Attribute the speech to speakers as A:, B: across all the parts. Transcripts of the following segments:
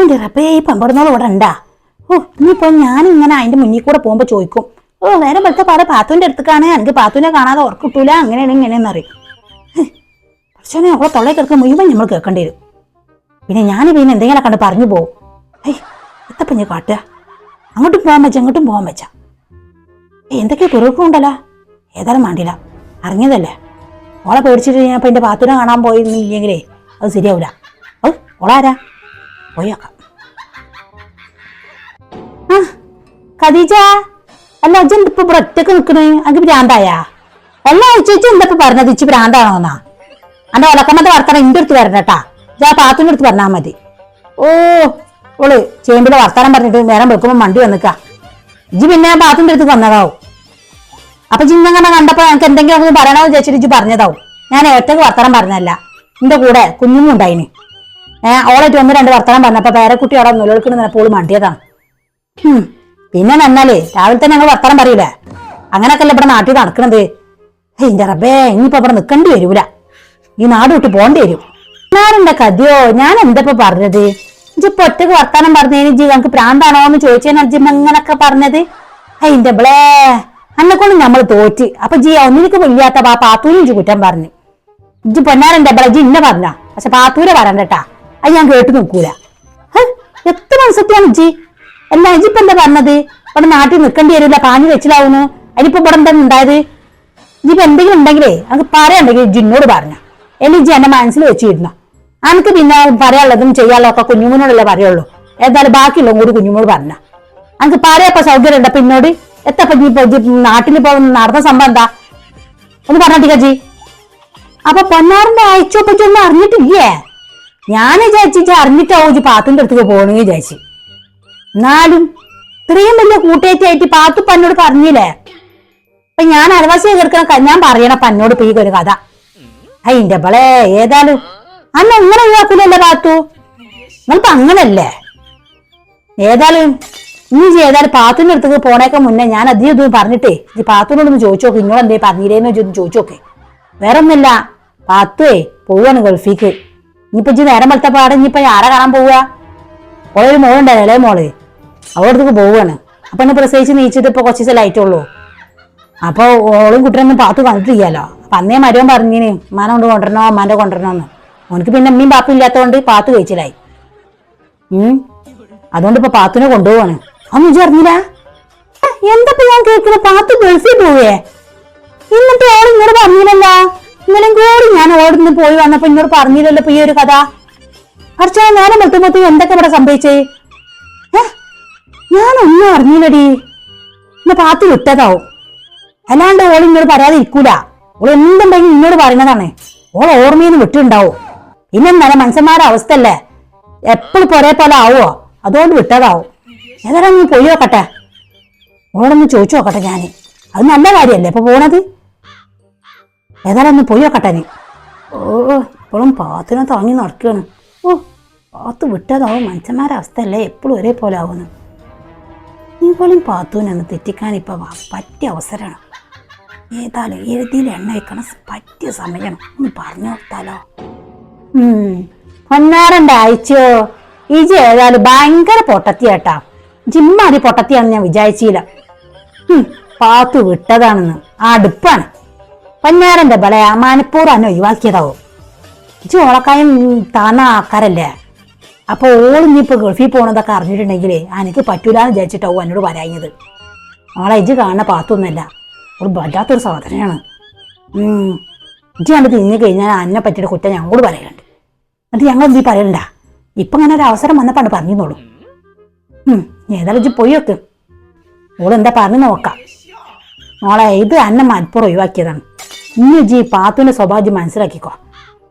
A: ഓന്റെ റപ്പേ ഈ പമ്പടുന്നോളം ഇവിടെ ഉണ്ടാ? ഓ ഇനിയിപ്പോ ഞാൻ ഇങ്ങനെ അതിന്റെ മുന്നിൽ കൂടെ പോകുമ്പോ ചോദിക്കും. ഓ നേരം വെളുത്ത പാടെ പാത്തുവിന്റെ അടുത്തേക്കാണ്. എനിക്ക് പാത്തുവിനെ കാണാതെ ഉറക്കിട്ടൂല അങ്ങനെയാണ് ഇങ്ങനെയെന്ന് അറിയും. പക്ഷേ അവളെ തൊള്ളയിൽ കിടക്കുന്ന മുഴുവൻ നമ്മൾ കേൾക്കേണ്ടി വരും. പിന്നെ ഞാൻ പിന്നെ എന്തെങ്കിലും കണ്ട് പറഞ്ഞു പോകും ഏയ് എത്തപ്പം ഞാൻ കാട്ടുക? അങ്ങോട്ടും പോകാൻ വെച്ചാൽ അങ്ങോട്ടും പോകാൻ വെച്ച. എന്തൊക്കെ പിറക്കുണ്ടല്ലോ ഏതായാലും വേണ്ടില്ല അറിഞ്ഞതല്ലേ? ഓളെ പേടിച്ചിട്ട് ഞാൻ ഇപ്പം എന്റെ പാത്തുനെ കാണാൻ പോയിരുന്നില്ലെങ്കിലേ അത് ശരിയാവില്ല ഓളാരാ? പോയേക്കാം ഖദീജ അല്ല അജ്ജ എന്തിപ്പോ ഇവിടെ ഒറ്റയ്ക്ക് നിക്കണേ? അനക്ക് ഭ്രാന്തായാ? അല്ല ചേച്ചി എന്താ ഇപ്പൊ പറഞ്ഞത്? ഇച്ചി ഭ്രാന്താണോന്നാ? അന്റെ ഒലക്കമ്മത്തെ വർത്തനം ഇന്റെ അടുത്ത് വരണട്ടാ ഞാൻ പാത്തുന്റെ അടുത്ത് പറഞ്ഞാ മതി. ഓ ഓൾ ചേമ്പിലെ വർത്താനം പറഞ്ഞിട്ട് നേരം വെക്കുമ്പോ മണ്ടി വന്നിക്ക. ഇജ്ജ് പിന്നെ പാത്തുന്റെ അടുത്ത് വന്നതാവും. അപ്പൊ ചിന്നങ്ങനെ കണ്ടപ്പോ എനിക്ക് എന്തെങ്കിലും ഒന്ന് പറയണമെന്ന് വിചാരിച്ചിട്ട് ഇജ്ജ് പറഞ്ഞതാവും. ഞാൻ ഏറ്റവും വർത്തനം പറഞ്ഞല്ല എന്റെ കൂടെ കുഞ്ഞുങ്ങളും ഉണ്ടായിന്. ഓളായിട്ട് ഒന്ന് രണ്ട് വർത്തമാനം പറഞ്ഞപ്പോ പേരക്കുട്ടി അവിടെ നിലനിൽക്കുന്ന പോൾ മണ്ടിയതാണ്. പിന്നെ നന്നാലേ രാവിലെ തന്നെ ഞങ്ങൾ വർത്തമാനം പറയൂലേ. അങ്ങനൊക്കെയല്ലേ ഇവിടെ നാട്ടിൽ നടക്കണത്. എന്റെ റബ്ബേ ഇനിയിപ്പോ ഇവിടെ നിൽക്കേണ്ടി വരൂല. ഈ നാട് വിട്ട് പോകേണ്ടി വരും. ഞാനെന്റെ കഥയോ ഞാൻ എന്തപ്പോ പറഞ്ഞത്? ഇപ്പൊ ഒറ്റയ്ക്ക് വർത്താനം പറഞ്ഞതിന് ജി ഞങ്ങൾക്ക് പ്രാന്താണോ എന്ന് ചോദിച്ചാൽ ജിമ്മ അങ്ങനൊക്കെ പറഞ്ഞത്. അതിന്റെ ബ്ലേ അന്നെ കൊണ്ട് നമ്മൾ തോറ്റ്. അപ്പൊ ജി ഒന്നിനക്ക് ഇല്ലാത്ത ആ പാത്തൂരും ജി കുറ്റം പറഞ്ഞു. ഇജ്ജ് പൊന്നാരന്റെ ബ്ലേ ജി ഇന്ന പറഞ്ഞ. പക്ഷെ പാത്തൂരെ പറയണ്ടട്ടാ അത് ഞാൻ കേട്ടു നിൽക്കൂല. എത്ര മനസ്സത്താണ് ഇജ്ജി? അല്ല ഇജിപ്പോ എന്താ പറഞ്ഞത്? ഇവിടെ നാട്ടിൽ നിൽക്കേണ്ടി വരില്ല പാഞ്ഞു വെച്ചിലാവുന്നു. അതിനിപ്പോ ഇവിടെ എന്താ ഉണ്ടായത്? ഇജിപ്പോ എന്തെങ്കിലും ഉണ്ടെങ്കിലേ നമുക്ക് പറയാനുണ്ടെങ്കിൽ ജിന്നോട് പറഞ്ഞ. എന്നെ ഇജ്ജി എന്റെ മനസ്സിൽ വെച്ചിരുന്നു? അനക്ക് പിന്നെ പറയാനുള്ളതും ചെയ്യാനുള്ളതും ഒക്കെ കുഞ്ഞുമോനോടല്ലേ പറയുള്ളൂ. ഏതായാലും ബാക്കിയുള്ള കൂടി കുഞ്ഞുമോട് പറഞ്ഞ. അനക്ക് പറയപ്പോ സൗകര്യം ഉണ്ട് പിന്നോട് എത്തപ്പോ നാട്ടിൽ ഇപ്പൊ നടന്ന സംഭവം എന്താ? ഒന്ന് പറഞ്ഞിട്ടില്ല ജി അപ്പൊ പൊന്നാറിന്റെ അയച്ചോ ഒന്നും അറിഞ്ഞിട്ടില്ലേ? ഞാൻ വിചാരിച്ചിട്ട് അറിഞ്ഞിട്ടാവും ഇജ്ജ് പാത്തിന്റെ അടുത്തേക്ക് പോകണമെന്ന് വിചാരിച്ചു. എന്നാലും ഇത്രയും വലിയ കൂട്ടേറ്റായിട്ട് പാത്തു പന്നോട് പറഞ്ഞില്ലേ? അപ്പൊ ഞാൻ അലവാസിയെ കേൾക്കണ ഞാൻ പറയണ പന്നോട് ഈ ഒരു കഥ. അയിന്റെ ബളേ ഏതായാലും അന്ന് അങ്ങനെ ഒഴിവാക്കൂലല്ലേ പാത്തു. നിങ്ങളിപ്പോ അങ്ങനല്ലേ? ഏതായാലും ഇനി ഏതായാലും പാത്തുവിന്റെ അടുത്തേക്ക് പോണേക്ക മുന്നേ ഞാൻ അധികം ഇതൊന്നും പറഞ്ഞിട്ടേ ഈ പാത്തുവിനോടൊന്ന് ചോദിച്ചു നോക്ക്. എന്തേ പറഞ്ഞില്ലേന്ന് ചോദിച്ചു നോക്ക്. വേറെ ഒന്നുമില്ല പാത്തുവേ പോവാണ് ഗൾഫിക്ക്. ഇനിയിപ്പോ ഇജ്ജ് നേരം വെളുത്ത പാടെ ഇനിയിപ്പോ ആരെ കാണാൻ പോവുക? ഒരു മോളുണ്ടല്ലോ അല്ലേ മോൾ? അവളുടെ അടുത്തേക്ക് പോവുകയാണ് അപ്പൊ എന്നെ പ്രസവിച്ച് നീച്ചിട്ട് ഇപ്പൊ കുറച്ച് ദിവസം ലൈറ്റുള്ളൂ അപ്പൊ ഓളും കുട്ടനൊന്നും പാത്തു കണ്ടിട്ടില്ലല്ലോ. അപ്പൊ അന്നേ മരവും പറഞ്ഞിന് ഉമ്മാനെ കൊണ്ട് കൊണ്ടുവരണോ അമ്മാന്റെ കൊണ്ടുവരണോന്ന്. ഓനക്ക് പിന്നെ അമ്മയും പാപ്പും ഇല്ലാത്തതുകൊണ്ട് പാത്ത് കഴിച്ചിലായി. അതുകൊണ്ട് ഇപ്പൊ പാത്തുനെ കൊണ്ടുപോവാണ്. അന്ന് ഇജ്ജ് അറിഞ്ഞില്ല എന്താ ഞാൻ കേൾക്കുന്നത് പാത്തു ഗൾഫിൽ പോവേ. എന്നിട്ട് ഓൾ ഇങ്ങനെ പറഞ്ഞില്ലല്ലോ? ഇന്നലെ കൂടി ഞാൻ ഓടുന്ന് പോയി വന്നപ്പോ ഇങ്ങോട്ട് പറഞ്ഞില്ലല്ലോ ഈ ഒരു കഥ. അർച്ചന നേരം വെട്ടുമ്പോഴത്തേക്കും എന്തൊക്കെ ഇവിടെ സംഭവിച്ചേ? ഞാനൊന്നും അറിഞ്ഞില്ലടി. എന്നെ പാത്തി വിട്ടതാവും. അല്ലാണ്ട് ഓൾ ഇങ്ങോട്ട് പറയാതെ ഇരിക്കൂല ഓൾ എന്തുണ്ടെങ്കിൽ ഇന്നോട് പറയണതാണ്. ഓൾ ഓർമ്മയിൽ വിട്ടുണ്ടാവും ഇന്നും നല്ല മനുഷ്യന്മാരുടെ അവസ്ഥ അല്ലേ എപ്പോഴും പൊരേ പോലെ ആവുമോ അതുകൊണ്ട് വിട്ടതാവും. ഏതായാലും നീ പോയി നോക്കട്ടെ. ഓളൊന്ന് ചോദിച്ചു നോക്കട്ടെ ഞാൻ അത് നല്ല കാര്യമല്ലേ ഇപ്പൊ പോണത്? ഏതായാലും ഒന്ന് പോയി നോക്കട്ടെ നീ. ഓ ഇപ്പോഴും പാത്തിനെ താങ്ങി നടക്കുകയാണ്. ഓ പാത്ത് വിട്ടതാവും മനുഷ്യന്മാരുടെ അവസ്ഥയല്ലേ? എപ്പോഴും ഒരേപോലെ ആവുന്നു. നീ പോലും പാത്തുവിനൊന്ന് തെറ്റിക്കാൻ ഇപ്പൊ വാ. പറ്റിയ അവസരമാണ്. ഏതായാലും എഴുതിയിൽ എണ്ണ വെക്കണം. പറ്റിയ സമയമാണ്. ഒന്ന് പറഞ്ഞു കൊടുത്താലോ? പൊന്നാറണ്ട അയച്ചോ ഇജി ഏതായാലും ഭയങ്കര പൊട്ടത്തിയാട്ടാ. ജിമ്മാതി പൊട്ടത്തിയാണെന്ന് ഞാൻ വിചാരിച്ചില്ല. പാത്തു വിട്ടതാണെന്ന്. ആ അടുപ്പാണ്. പൊന്നാരന്റെ ബള മനപ്പൂർവം എന്നെ ഒഴിവാക്കിയതാവും. ഇച്ചു ഓളക്കായും താന്ന ആൾക്കാരല്ലേ? അപ്പൊ ഓൾ ഇനിയിപ്പോ ഗൾഫിൽ പോണതൊക്കെ അറിഞ്ഞിട്ടുണ്ടെങ്കിൽ എനിക്ക് പറ്റൂലെന്ന് വിചാരിച്ചിട്ടാവും എന്നോട് പറയാഞ്ഞത് ഓളെ ഇജ് കാണുന്ന പാത്തൊന്നുമല്ല. ഒരു വല്ലാത്തൊരു സാധനമാണ് ഇജ് കണ്ട് തിരിഞ്ഞു കഴിഞ്ഞാൽ അന്നെ പറ്റിയിട്ട് കുറ്റം ഞങ്ങളോട് പറയലുണ്ട്. എന്നിട്ട് ഞങ്ങൾ എന്ത് പറയണ്ട ഇപ്പൊ അങ്ങനെ ഒരു അവസരം വന്നപ്പോ പറഞ്ഞു തോളും ഏതായാലും ഇജ്ജ് പോയി വെക്ക് ഓൾ എന്താ പറഞ്ഞു നോക്കാം. മോളെ ഇത് അന്നെ മലപ്പുറം ഒഴിവാക്കിയതാണ്. ഇനി ജി പാത്തുവിന്റെ സ്വഭാവം മനസ്സിലാക്കിക്കോ.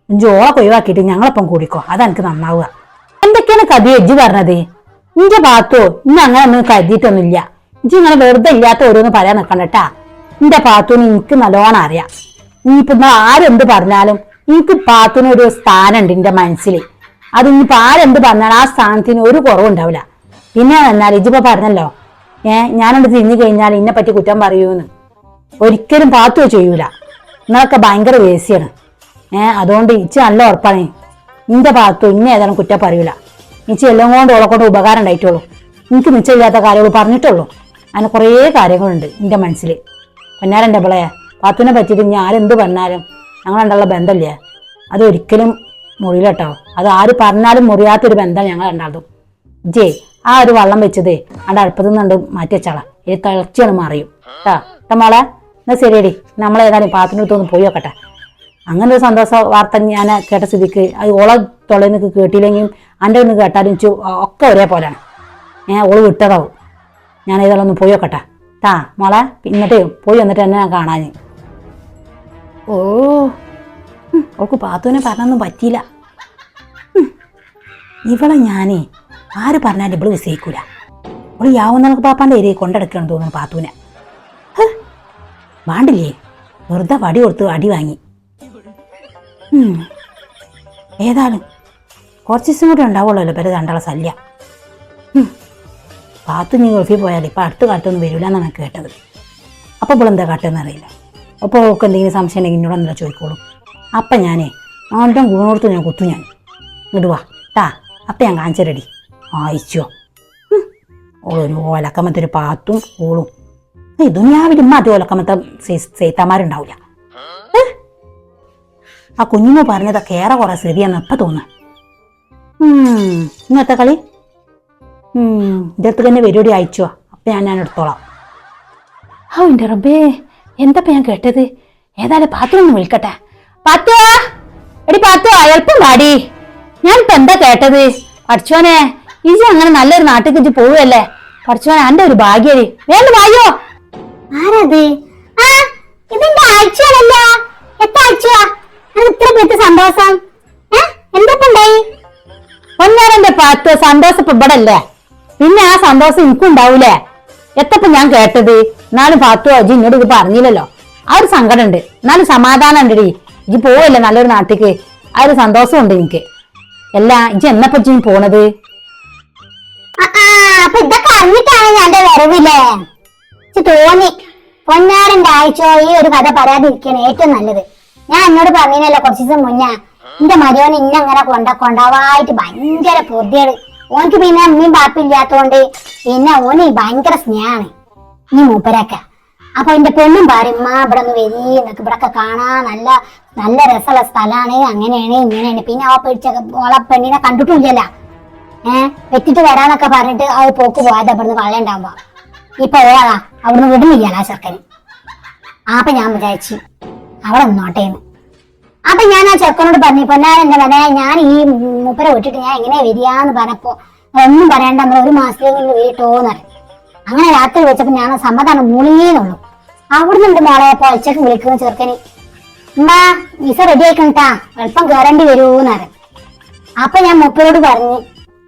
A: ഇഞ്ചി ഓളൊക്കെ ഒഴിവാക്കിയിട്ട് ഞങ്ങളൊപ്പം കൂടിക്കോ. അതെനിക്ക് നന്നാവുക. എന്തൊക്കെയാണ് കഥ എജ്ജി പറഞ്ഞത്? ഇന്റെ പാത്തു ഇന്ന് അങ്ങനെ ഒന്നും കരുതിയിട്ടൊന്നുമില്ല. ഇഞ്ചി ഇങ്ങനെ വെറുതെ ഇല്ലാത്ത ഓരോന്ന് പറയാൻ നിൽക്കണ്ടട്ടാ ഇന്റെ പാത്തുവിന് എനിക്ക് നല്ലോണം അറിയാം. ഇനിയിപ്പോ ഇന്ന് ആരെന്ത് പറഞ്ഞാലും എനിക്ക് പാത്തുവിന് ഒരു സ്ഥാനമുണ്ട് എന്റെ മനസ്സിൽ. അത് ഇനിയിപ്പോ ആരെന്ത് പറഞ്ഞാലും ആ സ്ഥാനത്തിന് ഒരു കുറവുണ്ടാവില്ല പിന്നെ എന്നാൽ ഇജിപ്പോ പറഞ്ഞല്ലോ ഏഹ് ഞാനോട് തിരിഞ്ഞു കഴിഞ്ഞാൽ ഇന്നെ പറ്റി കുറ്റം പറയൂന്ന്. ഒരിക്കലും പാത്തു ചെയ്യൂല. നിങ്ങളൊക്കെ ഭയങ്കര വേസിയാണ് ഏഹ് അതുകൊണ്ട് ഇച്ച് നല്ല ഉറപ്പാണ്. ഇന്റെ പാത്തു ഇന്നെ ഏതാണ് കുറ്റം പറയൂല. ഇച്ച എല്ലാം കൊണ്ട് ഓളെ കൊണ്ട് ഉപകാരം ഉണ്ടായിട്ടുള്ളൂ. എനിക്ക് നിശ്ചയില്ലാത്ത കാര്യങ്ങൾ പറഞ്ഞിട്ടുള്ളൂ. അങ്ങനെ കുറേ കാര്യങ്ങളുണ്ട് എന്റെ മനസ്സിൽ പൊന്നാരന്റെ പിള്ളയെ പാത്തുവിനെ പറ്റിയിട്ട് ഞാൻ ആരെന്ത് പറഞ്ഞാലും ഞങ്ങളുണ്ടുള്ള ബന്ധമില്ലേ? അത് ഒരിക്കലും മുറിയിലട്ടോ. അത് ആര് പറഞ്ഞാലും മുറിയാത്തൊരു ബന്ധം ഞങ്ങൾ ഉണ്ടാകും ജേ ആ ഒരു വള്ളം വെച്ചതേ അവിടെ അടുപ്പത്തു നിന്നുണ്ട് മാറ്റി വെച്ചാളാ. ഇത് തിളച്ചാണ് മാറിയും. കേട്ടോ കേട്ടോ മോളെ. എന്നാ ശരിയടി. നമ്മളേതായാലും പാത്തിനടുത്തൊന്ന് പോയി നോക്കട്ടെ. അങ്ങനെ ഒരു സന്തോഷ വാർത്ത ഞാൻ കേട്ട സ്ഥിതിക്ക് അത് ഓളെ നിന്ന് കേട്ടില്ലെങ്കിലും എന്റെ ഒന്ന് കേട്ടാലും ചു ഒക്കെ ഒരേപോലെയാണ്. ഞാൻ ഓൾ വിട്ടതാവും. ഞാൻ ഏതായാലും ഒന്ന് പോയി നോക്കട്ടെ. താ മോളെ എന്നിട്ട് പോയി വന്നിട്ട് എന്നെ ഞാൻ കാണാൻ ഓ ഓക്ക് പാത്തുവിനെ പറഞ്ഞൊന്നും പറ്റിയില്ല. ഇവളെ ഞാനേ ആര് പറഞ്ഞാലും ഇവൾ വിസയിക്കൂല അവൾ യാവുന്നവർക്ക് പാപ്പാന്റെ ഏരിയ കൊണ്ടെടുക്കണം തോന്നുന്നു പാത്തുവിനെ. വേണ്ടില്ലേ? വെറുതെ വടി കൊടുത്ത് അടി വാങ്ങി. ഏതായാലും കുറച്ച് ദിവസം കൂടെ ഉണ്ടാവുള്ളല്ലോ പേര് കണ്ടുള്ള ശല്യം. പാത്തു നീ ഗൾഫിൽ പോയാൽ ഇപ്പം അടുത്ത കാട്ടൊന്നും വരില്ല എന്നാണ് കേട്ടത്. അപ്പോൾ ഇപ്പോൾ എന്താ കാട്ടെന്ന് അറിയില്ല. അപ്പോൾ ഓൾക്ക് എന്തെങ്കിലും സംശയം ഉണ്ടെങ്കിൽ എന്നോടൊന്നല്ല ചോദിക്കോളൂ. അപ്പം ഞാനേ ആരുടെ ഗുണോടുത്ത് ഞാൻ കുത്തു ഞാൻ. ഇങ്ങോട്ട് ട്ടാ അപ്പം ഞാൻ കാണിച്ചരടി ആയിച്ചോ ഓളൊരു ഓലക്കമ്മത്തൊരു പാത്തും ഓളും ഈ ദുനിയാവിൽ മതി ഓലക്കമത്തെ സേത്താമാരുണ്ടാവില്ല ആ കുഞ്ഞുമോ പറഞ്ഞതൊക്കെ ഏറെ കുറെ സ്ഥിതിയെന്ന് ഇപ്പം തോന്നുന്നു ഇന്നത്തെ കളി? ഇതടുത്ത് തന്നെ വരുവടി അയച്ചോ അപ്പം ഞാൻ ഞാൻ എടുത്തോളാം. ഓ എന്റെ റബ്ബേ എന്തപ്പം ഞാൻ കേട്ടത്? ഏതായാലും പാത്രം വിളിക്കട്ടെ. പാത്തുവാ എടി പാത്തുവാ എളുപ്പം പാടി. ഞാനിപ്പോ എന്താ കേട്ടത്? പഠിച്ചോനെ ഇജി അങ്ങനെ നല്ലൊരു നാട്ടിൽ കുഞ്ഞ് പോവുകയല്ലേ പഠിച്ചോനെ എന്റെ ഒരു ഭാഗ്യരി വേണ്ട വായോ.
B: ആരത്? ആ ഇതിന്റെ ആഴ്ചയാണല്ലോ? എത്ര ആഴ്ചയാ? അത് ഇത്ര പേർക്ക് സന്തോഷം. എന്തൊക്കെണ്ടായി
A: ഒന്നേരന്റെ പാത്ത് സന്തോഷം ഇപ്പൊ ഇവിടെ അല്ലേ പിന്നെ ആ സന്തോഷം എനിക്കും ഉണ്ടാവൂലേ? എത്തപ്പോ ഞാൻ കേട്ടത്? എന്നാലും പാത്തു അജി ഇങ്ങോട്ട് ഇത് പറഞ്ഞില്ലല്ലോ. ആ ഒരു സങ്കടം ഉണ്ട് എന്നാലും സമാധാനം ഉണ്ടടി ഇജി പോവല്ലേ നല്ലൊരു നാട്ടിക്ക്? ആ ഒരു സന്തോഷം ഉണ്ട് എനിക്ക്. അല്ല ഇജി എന്നപ്പോ ഇജ്ജി പോണത്?
B: അപ്പൊ ഇതൊക്കെ അറിഞ്ഞിട്ടാണ് ഞാൻ വരവില്ലേ? തോന്നി. പൊന്നാരന്റെ ആഴ്ച ഈ ഒരു കഥ പറയാതിരിക്കാണ് ഏറ്റവും നല്ലത്. ഞാൻ എന്നോട് പറഞ്ഞില്ലല്ലോ കുറച്ച് ദിവസം മുന്നേ എന്റെ മരുവൻ ഇന്നങ്ങനെ കൊണ്ട കൊണ്ടാവായിട്ട് ഭയങ്കര പൊതിയാണ്. ഓനക്ക് പിന്നെ അമ്മയും പാപ്പില്ലാത്തോണ്ട് പിന്നെ ഓന് ഭയങ്കര സ്നേഹാണ് നീ മൂപ്പരക്ക. അപ്പൊ എന്റെ പെണ്ണും പറയും ഉമ്മ ഇവിടെ ഒന്ന് വരി എന്നൊക്കെ ഇവിടെ കാണാൻ നല്ല നല്ല രസമുള്ള സ്ഥലമാണ്. അങ്ങനെയാണ് ഇങ്ങനെയാണ്. പിന്നെ ആ പേടിച്ച ഓളെ പെണ്ണിനെ കണ്ടിട്ടില്ലല്ലോ ഏഹ് വെച്ചിട്ട് വരാന്നൊക്കെ പറഞ്ഞിട്ട് ആ പോക്ക് പോയത് ഇവിടുന്ന് വള്ളയുണ്ടാവുമ്പോ ഇപ്പൊ ഓളാ അവിടുന്ന് വിടുന്നില്ല ആ ചെറുക്കന് അപ്പൊ ഞാൻ വിചാരിച്ചു അവിടെ നോട്ടേന്ന് അപ്പൊ ഞാൻ ആ ചെറുക്കനോട് പറഞ്ഞു പൊന്നാൻ എന്റെ മനെ ഞാൻ ഈ മൂപ്പരെ വിട്ടിട്ട് ഞാൻ എങ്ങനെ വരികയെന്ന് പറഞ്ഞപ്പോ ഒന്നും പറയണ്ട നമ്മൾ ഒരു മാസത്തേക്ക് നിന്ന് വീട്ടോന്ന് പറഞ്ഞു. അങ്ങനെ രാത്രി വെച്ചപ്പോ ഞാൻ സമ്മതാണ് മൂളിയേന്നുള്ളൂ. അവിടുന്നുണ്ട് മോളെ പൊളിച്ചൊക്കെ വിളിക്കുന്നു ചെറുക്കന്. എന്നാ വിസ റെഡി ആയിക്കണ്ടാ എളുപ്പം കയറേണ്ടി വരൂന്ന് പറഞ്ഞു. അപ്പൊ ഞാൻ മൂപ്പരോട് പറഞ്ഞു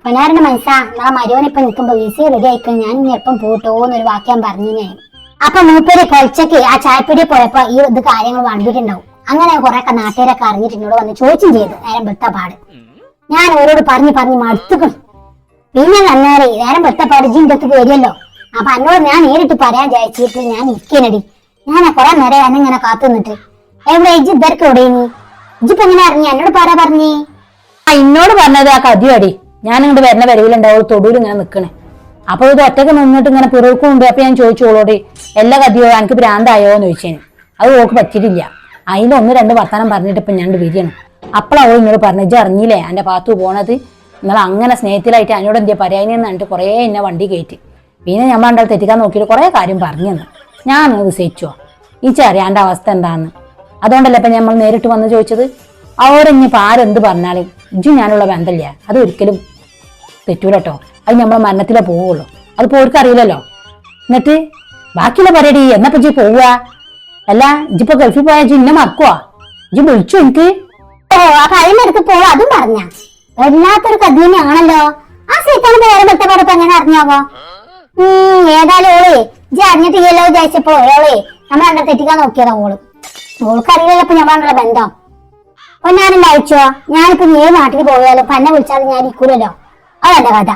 B: പൊന്നാരന്റെ മനസ്സാ നാ മരുവൻ ഇപ്പൊ നിൽക്കുമ്പോ വിസ റെഡി ആയിക്കും ഞാൻ ഇനി എപ്പം പോട്ടോന്നൊരു വാക്യം പറഞ്ഞു ഞാൻ അപ്പൊ മൂപ്പര് പൊളിച്ചക്ക് ആ ചായപ്പൊടി പോയപ്പോ ഈ ഇത് കാര്യങ്ങൾ കണ്ടിട്ടുണ്ടാവും അങ്ങനെ കുറെ ഒക്കെ നാട്ടുകാരൊക്കെ അറിഞ്ഞിട്ട് എന്നോട് വന്ന് ചോദിച്ചും ചെയ്തു. നേരം പാട്. ഞാൻ ഓരോട് പറഞ്ഞു പറഞ്ഞു മടുത്തുക്കും പിന്നെ നന്നാറി നേരം വെട്ട പാട് ജിന്റെ അടുത്ത് വരികയല്ലോ. അപ്പൊ എന്നോട് ഞാൻ നേരിട്ട് പറയാൻ വിചാരിച്ചിട്ട് ഞാൻ ഇരിക്കണടി ഞാൻ കുറെ നേരം എന്നിങ്ങനെ കാത്തു നിന്നിട്ട്. എവിടെ ഇജ്ജ് ഇതൊക്കെ എവിടെ നീ എങ്ങനെ അറിഞ്ഞു എന്നോട് പറയാ പറഞ്ഞേ?
A: എന്നോട് പറഞ്ഞത് ആ കഥയടി ഞാൻ ഇങ്ങോട്ട് വരുന്ന വരവിലുണ്ടാവും തൊടുവിൽ ഇങ്ങനെ നിൽക്കണേ അപ്പൊ ഇത് ഒറ്റയ്ക്ക് നിന്നിട്ട് ഇങ്ങനെ ഉണ്ട് അപ്പൊ ഞാൻ ചോദിച്ചോളോടി എല്ലാ കഥയോ എനിക്ക് ഭ്രാന്തായോ എന്ന് ചോദിച്ചേന്. അത് ഓക്ക് പറ്റിയിട്ടില്ല. അതിൽ ഒന്ന് രണ്ട് വർത്തമാനം പറഞ്ഞിട്ട് ഇപ്പൊ ഞാൻ വിരിയണം അപ്പളാ ഓ ഇന്നോട് പറഞ്ഞു ഇജ്ജ് അറിഞ്ഞില്ലേ എന്റെ പാത്തു പോണത്. നിങ്ങൾ അങ്ങനെ സ്നേഹത്തിലായിട്ട് എന്നോട് എന്താ പറയാനെന്ന് പറഞ്ഞിട്ട് കുറേ എന്നെ വണ്ടി കയറ്റി. പിന്നെ ഞാൻ രണ്ടാൾ തെറ്റിക്കാൻ നോക്കിയിട്ട് കുറേ കാര്യം പറഞ്ഞു തന്നു ഞാൻ അത് സഹിച്ചോ ഈ ചറിയാന്റെ അവസ്ഥ എന്താണെന്ന് അതുകൊണ്ടല്ലേ ഇപ്പം നമ്മൾ നേരിട്ട് വന്ന് ചോദിച്ചത്? അവരിഞ്ഞിപ്പോ ആരെന്ത് പറഞ്ഞാലും ഇജ്ജും ഞാനുള്ള ബന്ധമില്ല. അത് ഒരിക്കലും തെറ്റൂലട്ടോ അത് നമ്മളെ മരണത്തിലേ പോവുള്ളൂ. അത് പോർക്ക് അറിയില്ലല്ലോ. എന്നിട്ട് ബാക്കിയുള്ള പരിപാടി എന്നപ്പോ ഇജ്ജ് പോവുക? അല്ല ഇജ്ജിപ്പോ ഗൾഫിൽ പോയാൽ ഇജ്ജ് ഇന്നെ മറക്കുവാ? ഇജ്ജ് വിളിച്ചു എനിക്ക്?
B: ഓ അപ്പൊ അതിനടുത്ത് പോവാ അതും പറഞ്ഞ. വല്ലാത്തൊരു കഥ ആ സീറ്റാണ് വേറെ ബന്ധപ്പെട്ടപ്പോ എങ്ങനെ അറിഞ്ഞാവോ? ഏതായാലും ഓളേ ഇജ്ജ് അറിഞ്ഞിട്ടില്ലല്ലോ വിചാരിച്ചപ്പോ ഓളെ നമ്മളെ തെറ്റിക്കാൻ നോക്കിയതാ ഓൾ. ഓൾക്കറിയില്ലല്ലോ ഇപ്പൊ ഞമ്മളുള്ള ബന്ധം. പൊന്നാനും അയച്ചോ ഞാനിപ്പോ നീ നാട്ടിൽ പോയാലും പന്നെ വിളിച്ചാൽ ഞാൻ ഇരിക്കൂലല്ലോ. അതെന്റെ കഥ.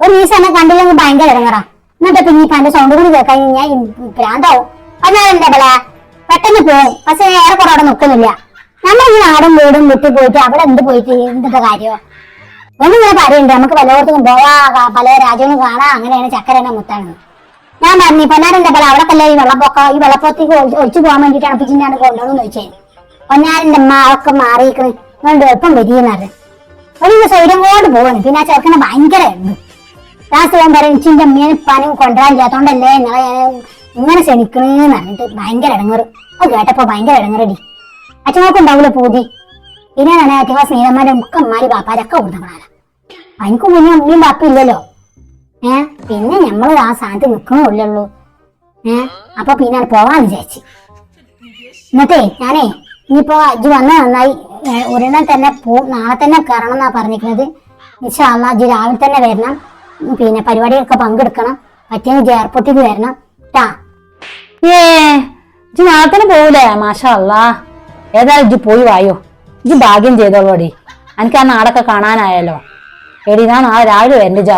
B: ഒരു നീ എന്നെ കണ്ടില്ലെങ്കിൽ ഭയങ്കര ഇറങ്ങറ എന്നിട്ട് നീ പന്റെ സൗണ്ട് കൂടി കേൾക്കാൻ ഞാൻ ഭ്രാന്താവും. പൊന്നാനെന്റെ ബല. പെട്ടെന്ന് പോവും. പക്ഷെ ഏറെ കുറെ അവിടെ നിൽക്കുന്നില്ല. നമ്മൾ ഈ നാടും വീടും വിട്ടു പോയിട്ട് അവിടെ എന്ത് പോയിട്ട് എന്തിന്റെ കാര്യോ? ഒന്നിങ്ങനെ പറയുന്നുണ്ട് നമുക്ക് പലയിടത്തും പോവാ പല രാജ്യങ്ങളും കാണാം. അങ്ങനെയാണ് ചക്കരനെ മുത്താണ്. ഞാൻ പറഞ്ഞു പൊന്നാരന്റെ പല അവിടെ ഈ വെള്ളപ്പൊക്ക? ഈ വെള്ളപ്പൊക്കത്തേക്ക് ഒഴി- ഒഴിച്ചു പോകാൻ വേണ്ടിയിട്ടാണ് പിച്ചിന്റെ കൊണ്ടുവന്നു ചോദിച്ചേ. പൊന്നാരന്റെ അമ്മ ഒക്കെ മാറിയിക്കണ് അതുകൊണ്ട് എളുപ്പം വരികയെന്ന് ഒരു ഒരു കൊണ്ട് പോകണം പിന്നെ ആ ചെറുക്കനെ ഭയങ്കര ലാസ്റ്റ് ഞാൻ പറയും ഇച്ചിന്റെ അമ്മേനെ കൊണ്ടുവരാൻ ചെയ്യാത്തോണ്ടല്ലേ നിങ്ങളെ ഞാൻ ഇങ്ങനെ ക്ഷണിക്കണേന്ന് പറഞ്ഞിട്ട് ഭയങ്കര ഇടങ്ങറ്. അത് കേട്ടപ്പോ ഭയങ്കര ഇടങ്ങറടി. അച്ഛനൊക്കെ ഉണ്ടാവില്ല പൂതി. പിന്നെ ഞാൻ അച്ഛൻ സ്നേഹന്മാരെ മുക്കന്മാര് ബാപ്പാരൊക്കെ കൊടുത്തണാല എനിക്ക് മുന്നേ അമ്മയും ബാപ്പയും ഇല്ലല്ലോ. ഏ? പിന്നെ നമ്മൾ ആ സ്ഥാനത്ത് നിക്കണമില്ലല്ലോ ഏ? അപ്പൊ പിന്നെ പോവാന്ന് വിചാരിച്ചു. എന്നിട്ടേ ഞാനേ ഇനിയിപ്പോ അജ് വന്ന നന്നായി. ഒരെണ്ണം തന്നെ പോ നാളെ തന്നെ കയറണം എന്നാ പറഞ്ഞിരിക്കുന്നത്. ഇൻഷാല്ല അജ് രാവിലെ തന്നെ വരണം. പിന്നെ പരിപാടിയൊക്കെ പങ്കെടുക്കണം. പറ്റിയെങ്കിൽ എയർപോർട്ടിൽ വരണം. ടാ
A: ഏ ഇജ്ജ് നാളെ തന്നെ പോകൂലേ മാഷാ അല്ലാ ഏതായാലും ഇജ്ജ് പോയി വായോ. ഇജ്ജ് ഭാഗ്യം ചെയ്തോളൂടി എനിക്ക് ആ നാടൊക്കെ കാണാനായാലോ എടി ഞാൻ നാളെ രാവിലെ വരണ്ട ഇജ്ജ്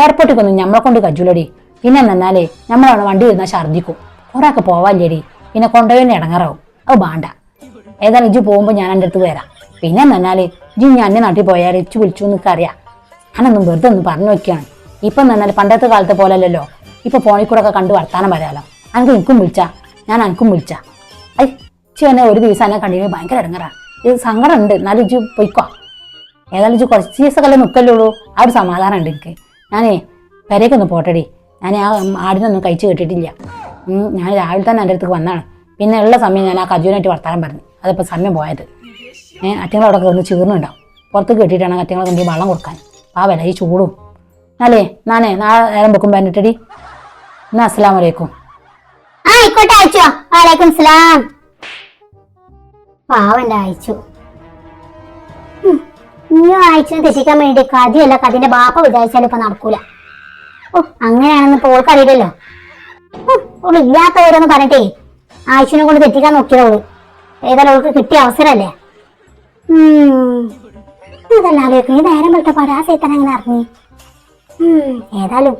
A: എയർപോർട്ടിൽ നമ്മളെ കൊണ്ട് കജുലടി. പിന്നെ എന്നാലേ നമ്മളവിടെ വണ്ടി വരുന്ന ഛർദിക്കും കുറെ ഒക്കെ പോവാല്ലേടി. പിന്നെ കൊണ്ടുപോയി ഇടങ്ങറാവും. അത് വേണ്ട. ഏതായാലും ഇജ്ജ് പോകുമ്പോൾ ഞാൻ എന്റെ അടുത്ത് വരാം. പിന്നെ എന്നാൽ ഇജ്ജ് ഞാൻ അന്നെ നാട്ടിൽ പോയാൽ ഇച്ചു വിളിച്ചു എന്നൊക്കെ അറിയാം ഞാനൊന്നും വെറുതെ ഒന്ന് പറഞ്ഞു നോക്കിയാണ് ഇപ്പം എന്നാൽ പണ്ടത്തെ കാലത്തെ പോലല്ലല്ലോ ഇപ്പൊ ഫോണിൽ കൂടെ ഒക്കെ കണ്ട് വർത്താനം വരാമല്ലോ അനക്ക് എനിക്കും വിളിച്ചാ. ഞാൻ അനക്കും വിളിച്ചാ. ഐ ഇച്ചു തന്നെ ഒരു ദിവസം എന്നെ കണ്ടിന് ഭയങ്കര ഇടങ്ങറാ ഇത് സങ്കടം ഉണ്ട്. എന്നാലും ഇജ്ജ് പൊയ്ക്കോ. ഏതായാലും ഇജ്ജ് കുറച്ച് ദിവസമൊക്കെ നിൽക്കല്ലേ ഉള്ളൂ. ആ ഒരു സമാധാനം ഉണ്ട് എനിക്ക്. ഞാനേ പെരേക്കൊന്ന് പോട്ടടി. ഞാൻ ആ ആടിനൊന്നും കഴിച്ചു കേട്ടിട്ടില്ല. ഞാൻ രാവിലെ തന്നെ എന്റെ അടുത്ത് വന്നാണ് പിന്നെ ഉള്ള സമയം ഞാൻ ആ കജുവിനായിട്ട് വർത്താനം പറഞ്ഞു. അതിപ്പോൾ സമയം പോയത്. ഏഹ് അറ്റങ്ങളവിടെ കിടന്ന് ചീർന്നുണ്ടാവും പുറത്ത് കെട്ടിയിട്ടാണ് അറ്റങ്ങളെ കൊണ്ട് വെള്ളം കൊടുക്കാൻ. ആ വില ഈ ചൂടും. എന്നാലേ നാനേ നാളെ നേരം വെക്കും പറഞ്ഞിട്ടടി എന്നാ അസ്സലാം വലൈക്കും
B: ആയിക്കോട്ടെ അയച്ചോ. വലൈക്കും സ്ലാം പാവന്റെ അയച്ചു. ഉം, ഇനിയും അയച്ചിനെ തെറ്റിക്കാൻ വേണ്ടി കഥയല്ല കഥന്റെ ബാപ്പ വിചാരിച്ചാലും ഇപ്പൊ നടക്കൂല. ഓ അങ്ങനെയാണെന്ന് ഇപ്പൊ ഓൾക്ക് അറിയില്ലല്ലോ. ഉം, ഓൾ പറഞ്ഞിട്ടേ ആയിച്ചിനെ കൊണ്ട് തെറ്റിക്കാൻ നോക്കിയതോൾ ഏതായാലും അവൾക്ക് കിട്ടിയ അവസരല്ലേ ഇതല്ല ആലോചിക്കും. ഈ നേരം വിട്ടപ്പാട് ആ സേത്തൻ അങ്ങനെ അറിഞ്ഞു? ഏതായാലും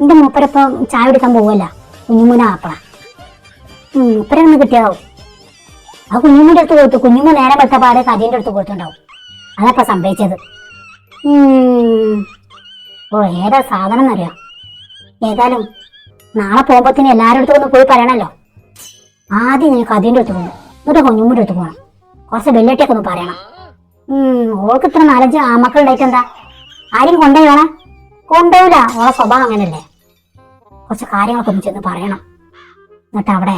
B: എന്റെ മൂപ്പരപ്പം ചായ എടുക്കാൻ പോവല്ല. കുഞ്ഞുമൂന ആപ്പള. മൂപ്പരൊന്ന് കിട്ടിയതാവും. ആ കുഞ്ഞുമൂന്റെ അടുത്ത് കൊടുത്തു കുഞ്ഞുമ്മ നേരം വെട്ട പാടെ കഥീന്റെ അടുത്ത് കൊടുത്തുണ്ടാവും അതപ്പോ സംഭവിച്ചത്. ഓ ഏതാ സാധനം എന്നറിയാം? ഏതായാലും നാളെ പോകുമ്പോത്തിന് എല്ലാവരുടെ അടുത്തും ഒന്ന് പോയി പറയണല്ലോ. ആദ്യം ഞാൻ കഥീന്റെ അടുത്ത് പോകും എന്നിട്ട് കുഞ്ഞുമ്മന്റെ എടുത്ത് പോകണം കുറച്ച് വെള്ളിയൊക്കെ ഒന്ന് പറയണം. ഓൾക്ക് ഇത്ര നാലഞ്ച് ആമക്കളുണ്ടായിട്ട് എന്താ ആരും കൊണ്ടുപോയോളെ കൊണ്ടുപോയില്ല. ഓളെ സ്വഭാവം അങ്ങനല്ലേ. കുറച്ച് കാര്യങ്ങളൊക്കെ ഒന്ന് ചെന്ന് പറയണം. എന്നിട്ട് അവിടെ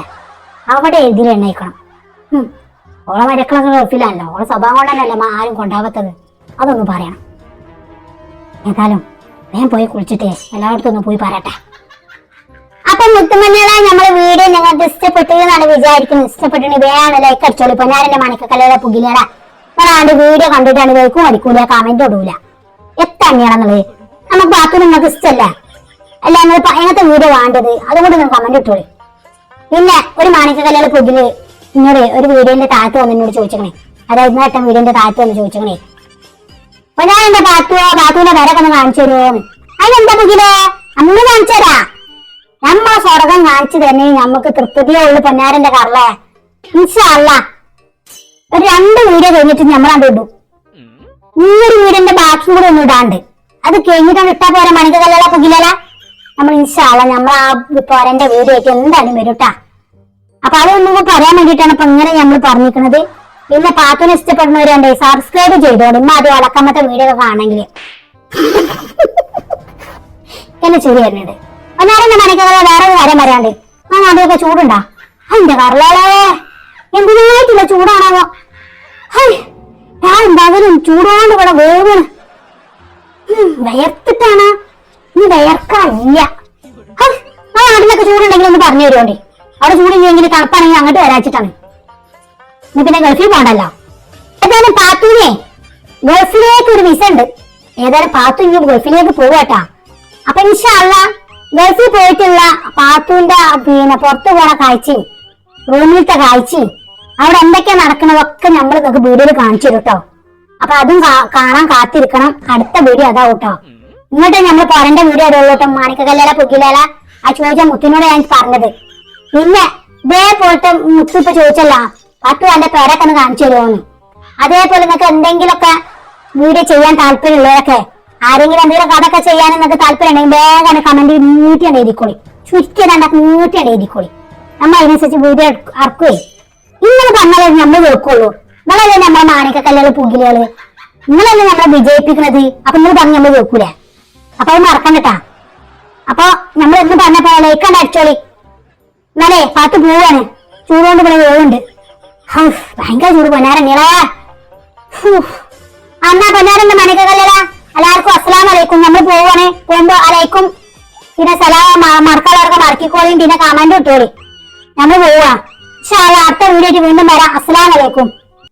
B: അവിടെ എഴുതി എണ്ണയിക്കണം. ഓളെ മരക്കളൊക്കെ ഗൾഫിലല്ലോ ഓളെ സ്വഭാവം കൊണ്ടല്ലേ അമ്മ ആരും കൊണ്ടാവാത്തത്. അതൊന്ന് പറയണം. ഏതായാലും വേഗം പോയി കുളിച്ചിട്ടേ. എല്ലായിടത്തും ഒന്ന് പോയി പറയട്ടെ. അപ്പൊ മുത്തുമഞ്ഞളെ നമ്മളെ വീഡിയോ ഇഷ്ടപ്പെട്ടു എന്നാണ് വിചാരിക്കുന്നത്. ഇഷ്ടപ്പെട്ടു വേണം ലൈക്ക് അടിച്ചോളൂ. ഇപ്പൊ ഞാൻ എന്റെ മണിക്കക്കല്ലേടെ പുകിലേടാ ഒരാണ്ട് വീഡിയോ കണ്ടിട്ടാണ് ലൈക്കും അടിക്കൂല കമന്റ് ഇടൂല. എത്തന്നെയാണെന്നുള്ളത് നമുക്ക് ബാക്കി നിങ്ങൾക്ക് ഇഷ്ടമല്ല അല്ല നിങ്ങൾ എങ്ങനത്തെ വീഡിയോ വേണ്ടത്? അതുകൊണ്ട് നിങ്ങൾ കമന്റ് ഇട്ടോളൂ. പിന്നെ ഒരു മാണിക്കക്കല്ലേടെ പുകിൽ ഇന്നോട് ഒരു വീഡിയോന്റെ താഴത്ത് വന്ന് എന്നോട് ചോദിച്ചേ അതായത് ഇന്നത്തെ വീഡിയോന്റെ താഴത്ത് വന്ന് ചോദിച്ചേ അപ്പൊ ഞാൻ എന്റെ പാത്തുവോ പാത്തുവിന്റെ പേരൊക്കെ ഒന്ന് കാണിച്ചു തരുമോ അതിനെന്താ പുകിലേ? അന്ന് കാണിച്ചു തരാ. നമ്മ സ്വർഗം കാണിച്ചു തന്നെ നമുക്ക് തൃപ്തിയുള്ള ഉള്ളു പൊന്നാരന്റെ കറലേ. ഇൻഷല്ല ഒരു രണ്ട് വീഡിയോ കഴിഞ്ഞിട്ട് നമ്മളാണ്ട് ഇടും. ഈ ഒരു വീടിന്റെ ബാക്കി കൂടെ ഒന്നും ഇടാണ്ട്. അത് കഴിഞ്ഞിട്ട് ഇട്ടാ പോരാ മണിക്ക് കല്ലല പുകിലല? നമ്മൾ ഇൻഷാല്ല നമ്മൾ ആ പോരന്റെ വീഡിയോ എന്തായാലും വരൂട്ടാ അപ്പൊ അതൊന്നും കൂടെ പറയാൻ വേണ്ടിട്ടാണ് ഇപ്പൊ ഇങ്ങനെ നമ്മൾ പറഞ്ഞിരിക്കുന്നത് പിന്നെ പാത്തുനെ ഇഷ്ടപ്പെടുന്നവരുണ്ട് സബ്സ്ക്രൈബ് ചെയ്തോളൂ. ഇമ്മ അത് വളക്കമ്മത്തെ വീഡിയോ കാണണമെങ്കിൽ എന്നെ ചൂട് വരുന്നുണ്ട്. ഒന്നാരം മണിക്കകളെ വേറെ ഒരു കാര്യം പറയാണ്ട്. ആ നാട്ടിലൊക്കെ ചൂടുണ്ടാ. അതിന്റെ കറലോളെ എന്തിനായിട്ടുള്ള ചൂടാണാവോ? ഞാൻ എന്തായാലും ചൂടോണ്ട് ഇവിടെ വേവണ് വിയർത്തിട്ടാണ്. ഇനി വിയർക്കാനില്ല ആ നാട്ടിലൊക്കെ ചൂടുണ്ടെങ്കിൽ ഒന്ന് പറഞ്ഞു തരുമോണ്ടി അവിടെ ചൂടില്ലെങ്കിൽ തണുപ്പാണെങ്കിൽ അങ്ങോട്ട് വരാച്ചിട്ടാണ്. ഇനി പിന്നെ ഗൾഫിൽ പോകണ്ടല്ലോ. ഏതായാലും പാത്തൂനെ ഗൾഫിലേക്ക് ഒരു വിസ ഉണ്ട്. ഏതായാലും പാത്തു ഇനി ഗൾഫിലേക്ക് പോവാട്ടാ അപ്പൊ ഇൻഷല്ല ഗൾഫിൽ പോയിട്ടുള്ള പാത്തുവിന്റെ പിന്നെ പുറത്തു പോണ കാഴ്ചയും റൂമിലത്തെ കാഴ്ചയും അവിടെ എന്തൊക്കെയാ നടക്കണതൊക്കെ നമ്മൾ നിങ്ങൾക്ക് വീഡിയോയിൽ കാണിച്ചു തരും കേട്ടോ അപ്പൊ അതും കാണാൻ കാത്തിരിക്കണം. അടുത്ത വീഡിയോ അതാ കേട്ടോ ഇങ്ങോട്ട് നമ്മൾ പോരന്റെ വീഡിയോ അതുള്ളൂ കേട്ടോ മാണിക്കല്ല പുകിലേല ആ ചോദിച്ച മുത്തിനോട് ഞാൻ പറഞ്ഞത്. പിന്നെ ഇതേപോലത്തെ മുത്തു ഇപ്പൊ ചോദിച്ചല്ല പത്തു എന്റെ പേരൊക്കെ ഒന്ന് കാണിച്ചു തരുമോന്ന് അതേപോലെ നിങ്ങൾക്ക് എന്തെങ്കിലുമൊക്കെ വീഡിയോ ചെയ്യാൻ താല്പര്യമുള്ളവരൊക്കെ ആരെങ്കിലും എന്തെങ്കിലും കഥയൊക്കെ ചെയ്യാൻ നിങ്ങൾക്ക് താല്പര്യം ഉണ്ടെങ്കിൽ വേഗം കമന്റ് നീട്ടിയാണ് എഴുതിക്കോളി രണ്ടാക്കി നീട്ടിയാണ് എഴുതിക്കോളി. നമ്മൾ അതിനനുസരിച്ച് വീഡിയോ അറക്കുവേ ഇങ്ങനെ പറഞ്ഞാലേ നമ്മൾ വെക്കുള്ളൂ നിങ്ങളല്ലേ നമ്മളെ മാണിക്കക്കല്ലുകൾ പുകിലുകൾ നിങ്ങളല്ലേ നമ്മളെ വിജയിപ്പിക്കുന്നത് അപ്പൊ നിങ്ങൾ പറഞ്ഞ് നമ്മൾ വെക്കൂലേ അപ്പൊ അത് മറക്കണ്ടട്ടാ അപ്പൊ നമ്മൾ എന്ന് പറഞ്ഞപ്പോ ഇക്കണ്ട അടിച്ചോളി. എന്നാലേ പാത്ത് പോവാണ്. ചൂടുകൊണ്ട് ഇവിടെ വേവുണ്ട്. ഭയങ്കര ചൂട് പൊന്നാരങ്ങളാ അന്നാ പൊന്നാരന്റെ മനക്കല്ലടാ എല്ലാവർക്കും അസ്സലാം വലൈക്കും നമ്മൾ പോവാണ് പോകുമ്പോ അലൈക്കും. പിന്നെ സലാം മറക്കാളവർക്ക് മറക്കിക്കോളിയും പിന്നെ കമന്റ് ഇട്ടോളി. നമ്മൾ പോവാ പക്ഷെ അടുത്ത വീഡിയോ വീണ്ടും വരാം. അസ്സലാം വലൈക്കും